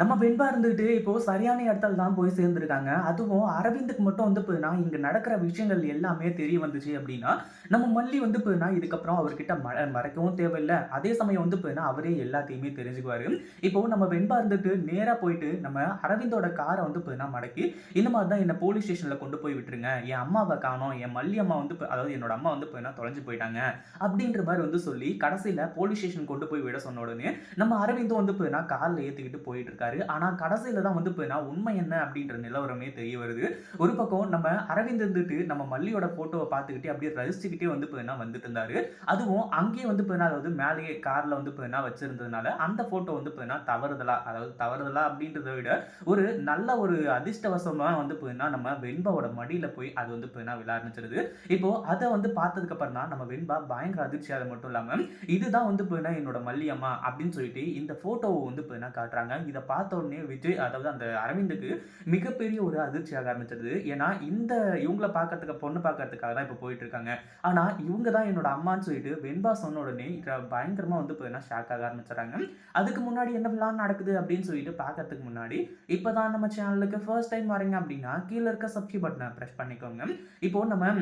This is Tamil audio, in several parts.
நம்ம வெண்பா இருந்துகிட்டு இப்போ சரியான இடத்துல தான் போய் சேர்ந்துருக்காங்க. அதுவும் அரவிந்துக்கு மட்டும் வந்து போதுனா இங்க நடக்கிற விஷயங்கள் எல்லாமே தெரிய வந்துச்சு அப்படின்னா நம்ம மல்லி வந்து போதுனா இதுக்கப்புறம் அவர்கிட்ட ம மறைக்கவும் தேவையில்ல. அதே சமயம் வந்து போதுனா அவரே எல்லாத்தையுமே தெரிஞ்சுக்குவாரு. இப்போ நம்ம வெண்பா இருந்துட்டு நேராக போயிட்டு நம்ம அரவிந்தோட காரை வந்து போதுனா மடக்கி, இந்த மாதிரி தான் என்ன போலீஸ் ஸ்டேஷன்ல கொண்டு போய் விட்டுருங்க. என் அம்மாவை காணோம். என் மல்லி அம்மா வந்து அதாவது என்னோட அம்மா வந்து பார்த்தீங்கன்னா தொலைஞ்சு போயிட்டாங்க. அப்படின்ற மாதிரி வந்து சொல்லி கடைசியில் போலீஸ் ஸ்டேஷன் கொண்டு போய் விட சொன்ன உடனே, நம்ம அரவிந்தும் வந்து போதுனா காரில் ஏற்றிக்கிட்டு போயிட்டு இருக்காரு. ஆனால் கடைசியில்தான் தான் வந்து பார்த்தீங்கன்னா, உண்மை என்ன அப்படின்ற நிலவரமே தெரிய வருது. ஒரு பக்கம் நம்ம அரவிந்த் இருந்துட்டு நம்ம மல்லியோட ஃபோட்டோவை பார்த்துக்கிட்டே அப்படியே ரசிச்சுக்கிட்டே வந்து இப்போ வந்துட்டு இருந்தாரு. அதுவும் அங்கேயே வந்து பார்த்தீங்கன்னா, அதாவது மேலேயே காரில் வந்து பார்த்தீங்கன்னா வச்சிருந்ததுனால, அந்த ஃபோட்டோ வந்து பார்த்தீங்கன்னா தவறுதலா அதாவது தவறுதலா அப்படின்றத விட, ஒரு நல்ல ஒரு அதிர்ஷ்டவசமாக வந்து பார்த்தீங்கன்னா, நம்ம வெண்பாவோட மடியில் போய் அது வந்து பார்த்தீங்கன்னா விழ ஆரம்பிச்சிருது. இப்போ அதை வந்து பார்த்ததுக்கு அப்புறம் தான் நம்ம வெண்பா பயங்கர அதிர்ச்சியாக மட்டும் இல்லாமல் இதுதான் வந்து பார்த்தீங்கன்னா என்னோட மல்லியம்மா அப்படின்னு சொல்லிட்டு இந்த ஃபோட்டோவை வந்து பார்த்தீங்கன்னா காட்டுறாங்க. இதை பார்த்த உடனே விஜய் அதாவது அந்த அரவிந்துக்கு மிகப்பெரிய ஒரு அதிர்ச்சியாக ஆரம்பிச்சது ஏன்னா, இந்த இவங்கள பார்க்கறதுக்கு பொண்ணு பார்க்கறதுக்காக தான் இப்போ போயிட்டு இருக்காங்க. ஆனால் இவங்க தான் என்னோட அம்மான்னு சொல்லிட்டு வெண்பா சொன்ன உடனே பயங்கரமாக வந்து பார்த்தீங்கன்னா ஷாக் ஆக ஆரம்பிச்சிடறாங்க அதுக்கு முன்னாடி என்னவெல்லாம் நடக்குது அப்படின்னு சொல்லிட்டு பார்க்கறதுக்கு முன்னாடி, இப்போ தான் நம்ம சேனலுக்கு ஃபர்ஸ்ட் டைம் வரீங்க அப்படின்னா கீழே இருக்க சப்ஸ்கிரைப் பட்டனை ப்ரெஸ் பண்ணிக்கோங்க. இப்போ நம்ம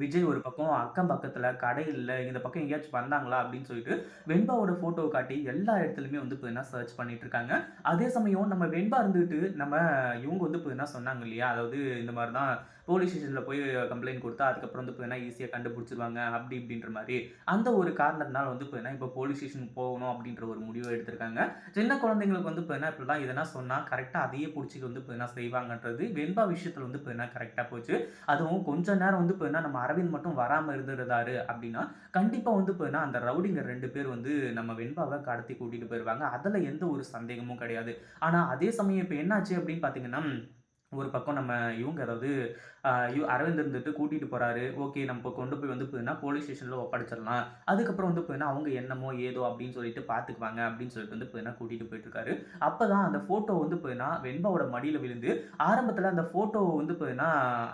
விஜய் ஒரு பக்கம் அக்கம் பக்கத்தில் கடை இல்லை இந்த பக்கம் எங்கேயாச்சும் வந்தாங்களா அப்படின்னு சொல்லிட்டு வெண்பாவோட ஃபோட்டோ காட்டி எல்லா இடத்துலையுமே வந்து பார்த்தீங்கன்னா சர்ச் பண்ணிட்டு இருக்காங்க. அதே சமயம் நம்ம வெண்பா இருந்துட்டு நம்ம இவங்க வந்து பார்த்தீங்கன்னா சொன்னாங்க இல்லையா? அதாவது இந்த மாதிரி தான் போலீஸ் ஸ்டேஷனில் போய் கம்ப்ளைண்ட் கொடுத்தா அதுக்கப்புறம் வந்து பார்த்தீங்கன்னா ஈஸியாக கண்டுபிடிச்சிருவாங்க அப்படி இப்படின்ற மாதிரி அந்த ஒரு காரணத்தினால வந்து பார்த்தீங்கன்னா, இப்போ போலீஸ் ஸ்டேஷனுக்கு போகணும் அப்படின்ற ஒரு முடிவை எடுத்திருக்காங்க. சின்ன குழந்தைங்களுக்கு வந்து பார்த்தீங்கன்னா, இப்படிலாம் எதனா சொன்னால் கரெக்டாக அதையே புடிச்சுட்டு வந்து பார்த்தீங்கன்னா செய்வாங்கன்றது வெண்பா விஷயத்தில் வந்து பார்த்தீங்கன்னா கரெக்டாக போச்சு. அதுவும் கொஞ்ச நேரம் வந்து பார்த்தீங்கன்னா, நம்ம அரவிந்த் மட்டும் வராமல் இருந்திருந்தாரு அப்படின்னா கண்டிப்பாக வந்து பார்த்தீங்கன்னா, அந்த ரவுடிங்க ரெண்டு பேர் வந்து நம்ம வெண்பாவை கடத்தி கூட்டிகிட்டு போயிருவாங்க. அதில் எந்த ஒரு சந்தேகமும் கிடையாது. ஆனால் அதே சமயம் இப்போ என்னாச்சு அப்படின்னு பார்த்தீங்கன்னா, ஒரு பக்கம் நம்ம இவங்க அதாவது அ அரவிந்த் இருந்துட்டு கூட்டிட்டு போறாரு. ஓகே நம்ம கொண்டு போய் வந்து பார்த்தீங்கன்னா, போலீஸ் ஸ்டேஷன்ல ஒப்படைச்சிடலாம். அதுக்கப்புறம் வந்து போதுன்னா அவங்க என்னமோ ஏதோ அப்படின்னு சொல்லிட்டு பார்த்துக்குவாங்க அப்படின்னு சொல்லிட்டு வந்து போதுன்னா கூட்டிட்டு போயிட்டு இருக்காரு. அப்பதான் அந்த ஃபோட்டோ வந்து போதுன்னா வெண்பாவோட மடியில விழுந்து, ஆரம்பத்துல அந்த ஃபோட்டோவை வந்து பார்த்தீங்கன்னா,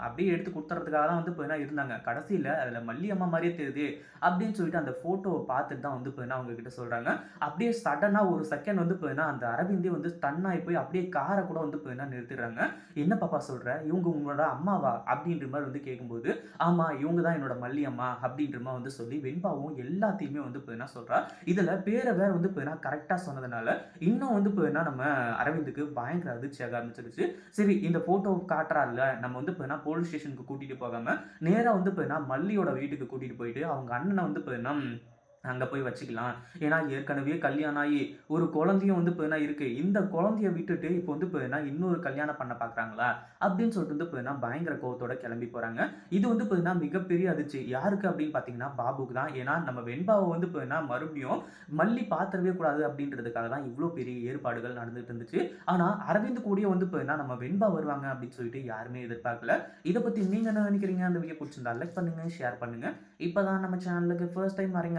அப்படியே எடுத்து கொடுத்துறதுக்காக தான் வந்து போதுன்னா இருந்தாங்க. கடைசியில் அதுல மல்லியம்மா மாதிரியே தெரியுது அப்படின்னு சொல்லிட்டு அந்த ஃபோட்டோவை பார்த்துட்டு தான் வந்து போதுன்னா அவங்க கிட்ட சொல்றாங்க. அப்படியே சடனா ஒரு செகண்ட் வந்து போதுன்னா அந்த அரவிந்தே வந்து ஸ்டன் போய் அப்படியே காரை கூட வந்து போதுன்னா நிறுத்திடுறாங்க. "என்ன பாப்பா சொல்கிற இவங்க உங்களோட அம்மாவா?" அப்படின்ற மாதிரி வந்து கேட்கும்போது, ஆமாம் இவங்க தான் என்னோட மல்லியம்மா அம்மா" அப்டின்ற வந்து சொல்லி வெண்பாவும் எல்லாத்தையுமே வந்து பார்த்தீங்கன்னா சொல்கிறா இதில் பேரை வேறு வந்து பார்த்தீங்கன்னா கரெக்டாக சொன்னதுனால, இன்னும் வந்து பார்த்தீங்கன்னா நம்ம அரவிந்துக்கு பயங்கர அதிர்ச்சியாக ஆரம்பிச்சிருச்சு. சரி இந்த ஃபோட்டோவ காட்டுறார்ல, நம்ம வந்து பார்த்தீங்கன்னா போலீஸ் ஸ்டேஷனுக்கு கூட்டிகிட்டு போகாமல் நேராக வந்து பார்த்தீங்கன்னா மல்லியோட வீட்டுக்கு கூட்டிகிட்டு போயிட்டு, அவங்க அண்ணனை வந்து பார்த்தீங்கன்னா அங்கே போய் வச்சுக்கலாம். ஏன்னா, ஏற்கனவே கல்யாணம் ஆயி ஒரு குழந்தையும் வந்து பார்த்திங்கன்னா இருக்குது இந்த குழந்தைய விட்டுட்டு இப்போ வந்து இப்போ என்ன இன்னொரு கல்யாணம் பண்ண பார்க்குறாங்களா? அப்படின்னு சொல்லிட்டு வந்து பார்த்தீங்கன்னா, பயங்கர கோவத்தோட கிளம்பி போகிறாங்க இது வந்து பார்த்தீங்கன்னா, மிகப்பெரிய அதிர்ச்சி. யாருக்கு அப்படின்னு பார்த்தீங்கன்னா, பாபுக்கு தான். ஏன்னா, நம்ம வெண்பாவை வந்து இப்போ என்ன மறுபடியும் மல்லி பார்த்துறவே கூடாது அப்படின்றதுக்காக தான் இவ்வளோ பெரிய ஏற்பாடுகள் நடந்துட்டு இருந்துச்சு. ஆனால் அரவிந்த் கூடிய வந்து இப்போ என்ன நம்ம வெண்பா வருவாங்க அப்படின்னு சொல்லிட்டு யாருமே எதிர்பார்க்கல. இதை பற்றி நீங்கள் என்ன நினைக்கிறீங்க அந்த வீடியோ பிடிச்சிருந்தா லைக் பண்ணுங்க, ஷேர் பண்ணுங்க. இப்போ தான் நம்ம சேனலுக்கு ஃபர்ஸ்ட் டைம் வரீங்க